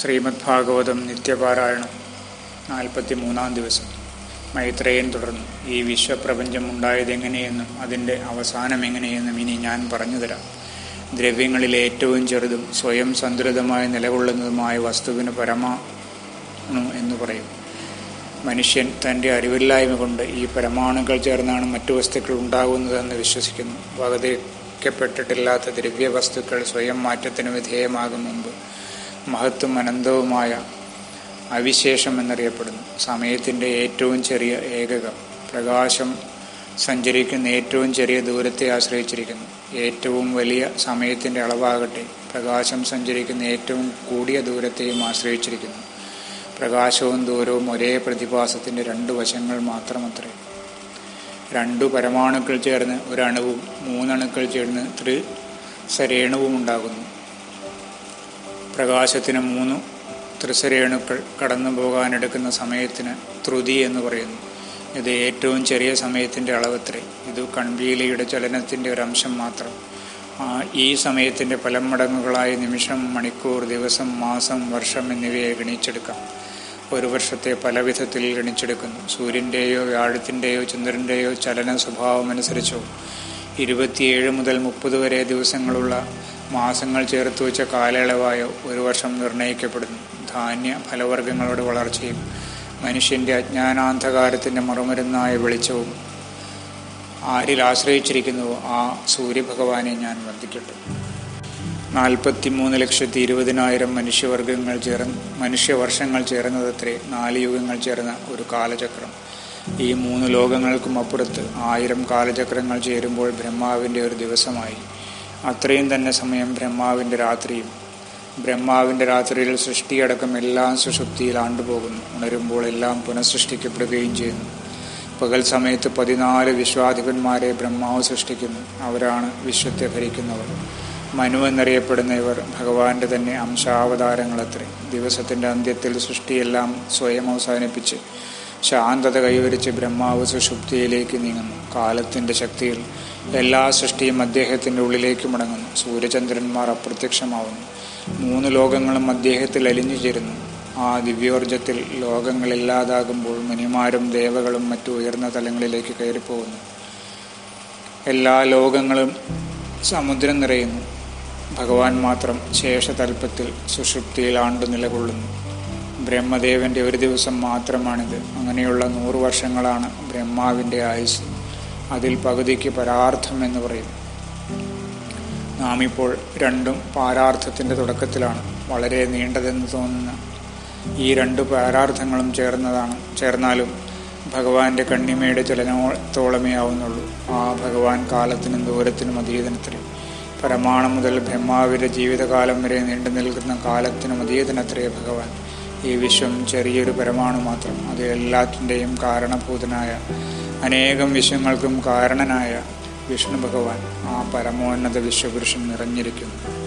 ശ്രീമദ് ഭാഗവതം നിത്യപാരായണം നാൽപ്പത്തി മൂന്നാം ദിവസം. മൈത്രേയൻ തുടർന്നു ഈ വിശ്വപ്രപഞ്ചം ഉണ്ടായതെങ്ങനെയെന്നും അതിന്റെ അവസാനം എങ്ങനെയെന്നും ഇനി ഞാൻ പറഞ്ഞു തരാം ദ്രവ്യങ്ങളിൽ ഏറ്റവും ചെറുതും സ്വയം സന്തുലിതമായി നിലകൊള്ളുന്നതുമായ വസ്തുവിന് പരമാണു എന്ന് പറയും. മനുഷ്യൻ തന്റെ അറിവില്ലായ്മ കൊണ്ട് ഈ പരമാണുക്കൾ ചേർന്നാണ് മറ്റു വസ്തുക്കൾ ഉണ്ടാകുന്നതെന്ന് വിശ്വസിക്കുന്നു. വകതയ്ക്കപ്പെട്ടിട്ടില്ലാത്ത ദ്രവ്യ വസ്തുക്കൾ സ്വയം മാറ്റത്തിന് വിധേയമാകും മുമ്പ് മഹത്വം അനന്തവുമായ അവിശേഷം എന്നറിയപ്പെടുന്നു. സമയത്തിന്റെ ഏറ്റവും ചെറിയ ഏകകം പ്രകാശം സഞ്ചരിക്കുന്ന ഏറ്റവും ചെറിയ ദൂരത്തെ ആശ്രയിച്ചിരിക്കുന്നു. ഏറ്റവും വലിയ സമയത്തിന്റെ അളവാകട്ടെ പ്രകാശം സഞ്ചരിക്കുന്ന ഏറ്റവും കൂടിയ ദൂരത്തെയും ആശ്രയിച്ചിരിക്കുന്നു. പ്രകാശവും ദൂരവും ഒരേ പ്രതിഭാസത്തിന്റെ രണ്ട് വശങ്ങൾ മാത്രമത്രേ. രണ്ടു പരമാണുക്കൾ ചേർന്ന് ഒരണുവും മൂന്നണുക്കൾ ചേർന്ന് ത്രിസരേണുവും ഉണ്ടാകുന്നു. പ്രകാശത്തിന് മൂന്ന് ത്രിസരേണുക്കൾ കടന്നു പോകാനെടുക്കുന്ന സമയത്തിന് ത്രുതി എന്ന് പറയുന്നു. ഇത് ഏറ്റവും ചെറിയ സമയത്തിന്റെ അളവത്രേ. ഇത് കൺവീലിയുടെ ചലനത്തിന്റെ അംശം മാത്രം. ഈ സമയത്തിന്റെ പല മടങ്ങുകളായ നിമിഷം മണിക്കൂർ ദിവസം മാസം വർഷം എന്നിവയെ ഗണിച്ചെടുക്കാം. ഒരു വർഷത്തെ പല വിധത്തിൽ ഗണിച്ചെടുക്കുന്നു. സൂര്യന്റെയോ വ്യാഴത്തിന്റെയോ ചന്ദ്രന്റെയോ ചലന സ്വഭാവമനുസരിച്ചോ. ഇരുപത്തിയേഴ് മുതൽ മുപ്പത് വരെ ദിവസങ്ങളുള്ള മാസങ്ങൾ ചേർത്ത് വെച്ച കാലയളവായോ ഒരു വർഷം നിർണയിക്കപ്പെടുന്നു ധാന്യ ഫലവർഗങ്ങളുടെ വളർച്ചയും മനുഷ്യന്റെ അജ്ഞാനാന്ധകാരത്തിന്റെ മറുമരുന്നായ വെളിച്ചവും ആരിൽ ആശ്രയിച്ചിരിക്കുന്നുവോ ആ സൂര്യഭഗവാനെ ഞാൻ വന്ദിക്കട്ടെ. നാൽപ്പത്തി മൂന്ന് ലക്ഷത്തി ഇരുപതിനായിരം മനുഷ്യവർഗങ്ങൾ ചേർന്ന് മനുഷ്യവർഷങ്ങൾ ചേർന്നതത്രേ നാല് യുഗങ്ങൾ ചേർന്ന ഒരു കാലചക്രം. ഈ മൂന്ന് ലോകങ്ങൾക്കും അപ്പുറത്ത് ആയിരം കാലചക്രങ്ങൾ ചേരുമ്പോൾ ബ്രഹ്മാവിന്റെ ഒരു ദിവസമായി. അത്രയും തന്നെ സമയം ബ്രഹ്മാവിന്റെ രാത്രിയും. ബ്രഹ്മാവിന്റെ രാത്രിയിൽ സൃഷ്ടിയടക്കം എല്ലാം സുഷുപ്തിയിൽ ആണ്ടുപോകുന്നു. ഉണരുമ്പോൾ എല്ലാം പുനഃസൃഷ്ടിക്കപ്പെടുകയും ചെയ്യുന്നു. പകൽ സമയത്ത് പതിനാല് വിശ്വാധിപന്മാരെ ബ്രഹ്മാവ് സൃഷ്ടിക്കുന്നു. അവരാണ് വിശ്വത്തെ ഭരിക്കുന്നവർ. മനു എന്നറിയപ്പെടുന്ന ഇവർ ഭഗവാന്റെ തന്നെ അംശാവതാരങ്ങളത്രേ. ദിവസത്തിന്റെ അന്ത്യത്തിൽ സൃഷ്ടിയെല്ലാം സ്വയം അവസാനിപ്പിച്ച് ശാന്തത കൈവരിച്ച് ബ്രഹ്മാവ് സുഷുപ്തിയിലേക്ക് നീങ്ങുന്നു. കാലത്തിന്റെ ശക്തിയിൽ എല്ലാ സൃഷ്ടിയും അദ്ദേഹത്തിന്റെ ഉള്ളിലേക്ക് മടങ്ങുന്നു. സൂര്യചന്ദ്രന്മാർ അപ്രത്യക്ഷമാവുന്നു. മൂന്ന് ലോകങ്ങളും അദ്ദേഹത്തിൽ അലിഞ്ഞു ചേരുന്നു. ആ ദിവ്യോർജത്തിൽ ലോകങ്ങളില്ലാതാകുമ്പോൾ മുനിമാരും ദേവകളും മറ്റു ഉയർന്ന തലങ്ങളിലേക്ക് കയറിപ്പോകുന്നു. എല്ലാ ലോകങ്ങളും സമുദ്രം നിറയുന്നു. ഭഗവാൻ മാത്രം ശേഷതൽപ്പത്തിൽ സുഷുപ്തിയിൽ ആണ്ടു നിലകൊള്ളുന്നു ബ്രഹ്മദേവന്റെ ഒരു ദിവസം മാത്രമാണിത്. അങ്ങനെയുള്ള നൂറു വർഷങ്ങളാണ് ബ്രഹ്മാവിന്റെ ആയുസ്. അതിൽ പകുതിക്ക് പരാർത്ഥം എന്ന് പറയും. നാം ഇപ്പോൾ രണ്ടും പാരാർത്ഥത്തിന്റെ തുടക്കത്തിലാണ്. വളരെ നീണ്ടതെന്ന് തോന്നുന്ന ഈ രണ്ട് പാരാർത്ഥങ്ങളും ചേർന്നതാണ്. ചേർന്നാലും ഭഗവാന്റെ കണ്ണിമയുടെ ചലനത്തോളമേ ആവുന്നുള്ളൂ. ആ ഭഗവാൻ കാലത്തിനും ദൂരത്തിനും അതീതനത്രയും പരമാണം മുതൽ ബ്രഹ്മാവിന്റെ ജീവിതകാലം വരെ നീണ്ടു നിൽക്കുന്ന കാലത്തിനും അതീതനത്രേ ഭഗവാൻ. ഈ വിശ്വം ചെറിയൊരു പരമാണു മാത്രം. അത് എല്ലാത്തിന്റെയും കാരണഭൂതനായ അനേകം വിശ്വങ്ങൾക്കും കാരണനായ വിഷ്ണു ഭഗവാൻ ആ പരമോന്നത വിശ്വപുരുഷൻ നിറഞ്ഞിരിക്കുന്നു.